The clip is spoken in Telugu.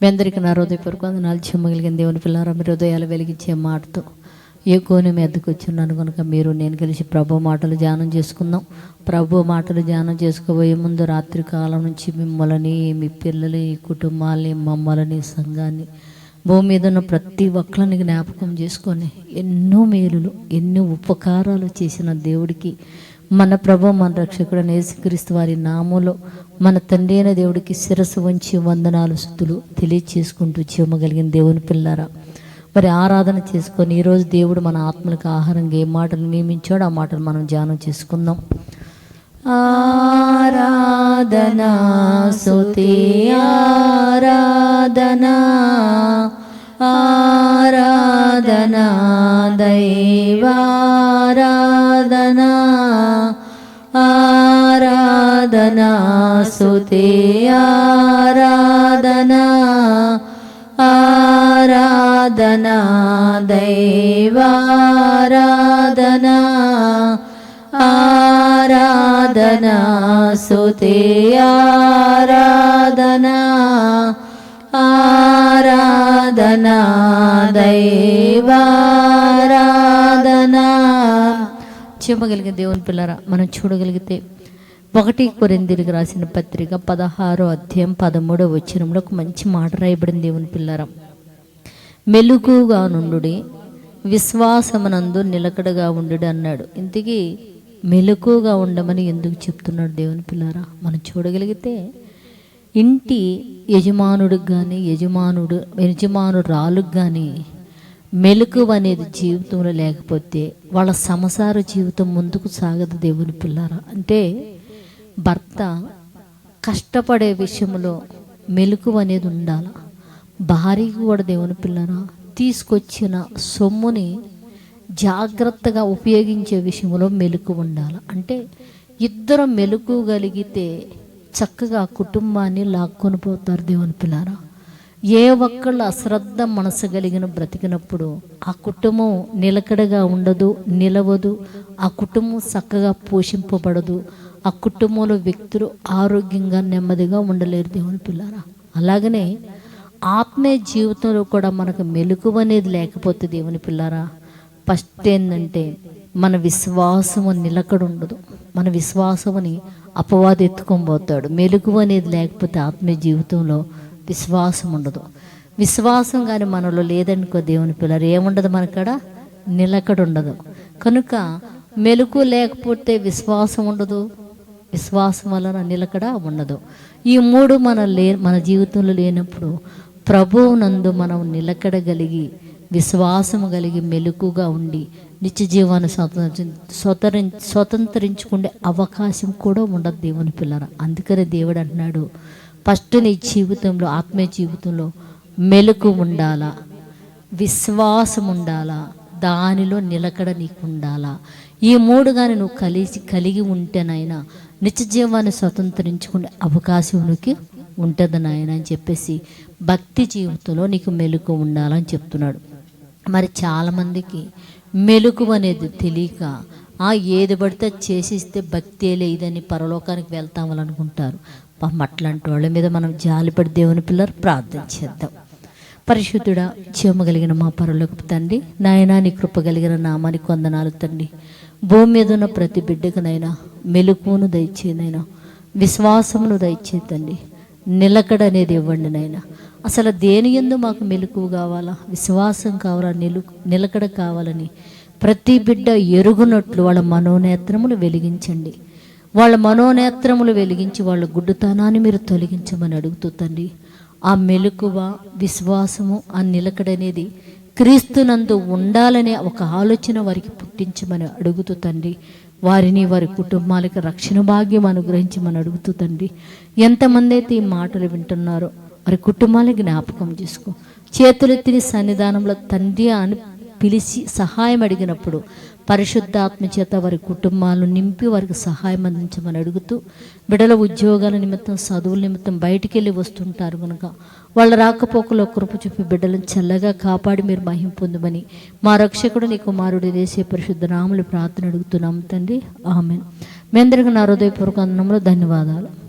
మీ అందరికీ నా హృదయపూర్వక వందనాలు. చెమ్మగలిగిన దేవుని పిల్లారా మీ హృదయాలు వెలిగించే మాటతో ఏ కోని మీదకి వచ్చిన్నాను. కనుక మీరు నేను కలిసి ప్రభు మాటలు ధ్యానం చేసుకుందాం. ప్రభు మాటలు ధ్యానం చేసుకోబోయే ముందు రాత్రి కాలం నుంచి మిమ్మల్ని మీ పిల్లలు ఈ కుటుంబాలని మమ్మల్ని సంఘాన్ని భూమి మీద ఉన్న ప్రతి ఒక్కరిని జ్ఞాపకం చేసుకొని ఎన్నో మేలులు ఎన్నో ఉపకారాలు చేసిన దేవుడికి మన ప్రభు మన రక్షకుడు నేసుక్రీస్తు వారి నామంలో మన తండ్రి అయిన దేవుడికి శిరస్సు వంచి వందనాలు స్థుతులు తెలియచేసుకుంటూ చేయమగలిగిన దేవుని పిల్లారా మరి ఆరాధన చేసుకొని ఈరోజు దేవుడు మన ఆత్మలకు ఆహారంగా ఏ మాటలు నియమించాడో ఆ మాటలు మనం ధ్యానం చేసుకుందాం. ఆరాధనా సుతి ఆరాధనా ఆరాధనా దయ ఆరాధనా సుతి ఆరాధనా ఆరాధనా దైవారాధనా ఆరాధనా సుతే ఆరాధనా ఆరాధనా దైవారాధనా చెప్పగలిగే దేవుని పిల్లరా మనం చూడగలిగితే ఒకటి కొరిందిరికి రాసిన పత్రిక పదహారో అధ్యాయం పదమూడో వచ్చినంలో ఒక మంచి మాట రాయబడింది దేవుని పిల్లరం. మెలుగుగా నుండుడి విశ్వాసమునందు నిలకడగా ఉండు అన్నాడు. ఇంతకీ మెలకుగా ఉండమని ఎందుకు చెప్తున్నాడు దేవుని పిల్లారా? మనం చూడగలిగితే ఇంటి యజమానుడికి కానీ యజమానుడు యజమానుడు కానీ మెలకు అనేది జీవితంలో లేకపోతే వాళ్ళ సంసార జీవితం ముందుకు సాగదు దేవుని పిల్లారా. అంటే భర్త కష్టపడే విషయంలో మెలకు అనేది ఉండాలి? భార్యకి కూడా దేవుని పిల్లరా తీసుకొచ్చిన సొమ్ముని జాగ్రత్తగా ఉపయోగించే విషయంలో మెలకు ఉండాలి? అంటే ఇద్దరు మెలకు కలిగితే చక్కగా కుటుంబాన్ని లాక్కొని పోతారు దేవుని పిల్లారా. ఏ ఒక్కళ్ళు అశ్రద్ధ మనసు కలిగిన బ్రతికినప్పుడు ఆ కుటుంబం నిలకడగా ఉండదు నిలవదు ఆ కుటుంబం చక్కగా పోషింపబడదు ఆ కుటుంబంలో వ్యక్తులు ఆరోగ్యంగా నెమ్మదిగా ఉండలేరు దేవుని పిల్లారా. అలాగనే ఆత్మీయ జీవితంలో కూడా మనకు మెలకువ అనేది లేకపోతే దేవుని పిల్లారా ఫస్ట్ ఏంటంటే మన విశ్వాసము నిలకడ ఉండదు. మన విశ్వాసముని అపవాది ఎత్తుకొని పోతాడు. మెలుగు అనేది లేకపోతే ఆత్మీయ జీవితంలో విశ్వాసం ఉండదు. విశ్వాసం కానీ మనలో లేదనుకో దేవుని పిల్లలు ఏముండదు మనకాడ? నిలకడ ఉండదు. కనుక మెలకు లేకపోతే విశ్వాసం ఉండదు. విశ్వాసం వలన నిలకడ ఉండదు. ఈ మూడు మన లే మన జీవితంలో లేనప్పుడు ప్రభువునందు మనం నిలకడగలిగి విశ్వాసము కలిగి మెలకుగా ఉండి నిత్య జీవాన్ని స్వతంత్ర స్వతంత్రించుకునే అవకాశం కూడా ఉండదు దేవుని పిల్లర అందుకనే దేవుడు అంటున్నాడు ఫస్ట్ నీ జీవితంలో ఆత్మీయ జీవితంలో మెలకు ఉండాలా విశ్వాసం ఉండాలా దానిలో నిలకడ నీకు ఉండాలా ఈ మూడు కానీ నువ్వు కలిసి కలిగి ఉంటేనైనా నిత్య జీవాన్ని స్వతంత్రించుకునే అవకాశం నీకు ఉంటుంది నాయన అని చెప్పేసి భక్తి జీవితంలో నీకు మెలకు ఉండాలని చెప్తున్నాడు. మరి చాలామందికి మెలకు అనేది తెలియక ఆ ఏది పడితే అది చేసిస్తే భక్తే లేదని పరలోకానికి వెళ్తామని అనుకుంటారు. పాపం అట్లాంటి వాళ్ళ మీద మనం జాలిపడి దేవుని పిల్లలు ప్రార్థన చేద్దాం. పరిశుద్ధుడా జీవము కలిగిన మా పరులకు తండ్రి నాయనా నీ కృప కలిగిన నామానికి వందనాలు తండ్రి. భూమి మీద ఉన్న ప్రతి బిడ్డకునైనా మెలకువను దయచేనైనా విశ్వాసమును దయచేతండి నిలకడ అనేది ఇవ్వండి నైనా అసలు దేని ఎందు మాకు మెలకువ కావాలా? విశ్వాసం కావాలా? నిలు నిలకడ కావాలని. ప్రతి బిడ్డ ఎరుగునట్లు వాళ్ళ మనోనేత్రములు వెలిగించండి. వాళ్ళ మనోనేత్రములు వెలిగించి వాళ్ళ గుడ్డుతనాన్ని మీరు తొలగించమని అడుగుతూ తండ్రి ఆ మెలకువ విశ్వాసము ఆ నిలకడనేది క్రీస్తునందు ఉండాలనే ఒక ఆలోచన వారికి పుట్టించమని అడుగుతూ తండ్రి వారిని వారి కుటుంబాలకు రక్షణ భాగ్యం అనుగ్రహించమని అడుగుతూ తండ్రి ఎంతమంది అయితే ఈ మాటలు వింటున్నారో వారి కుటుంబాన్ని జ్ఞాపకం చేసుకో. చేతులెత్తిని సన్నిధానంలో తండ్రి అని పిలిచి సహాయం అడిగినప్పుడు పరిశుద్ధాత్మ చేత వారి కుటుంబాలను నింపి వారికి సహాయం అందించమని అడుగుతూ బిడల ఉద్యోగాల నిమిత్తం చదువుల నిమిత్తం బయటికి వెళ్ళి వస్తుంటారు కనుక వాళ్ళ రాకపోకలో కృప చూపి బిడ్డలను చల్లగా కాపాడి మీరు మహిం పొందమని మా రక్షకుడు నీ కుమారుడు దేశీయ పరిశుద్ధ నాములు ప్రార్థన అడుగుతున్నాం తండ్రి. ఆమె మీ అందరికీ నా హృదయపూర్వక వందనములు ధన్యవాదాలు.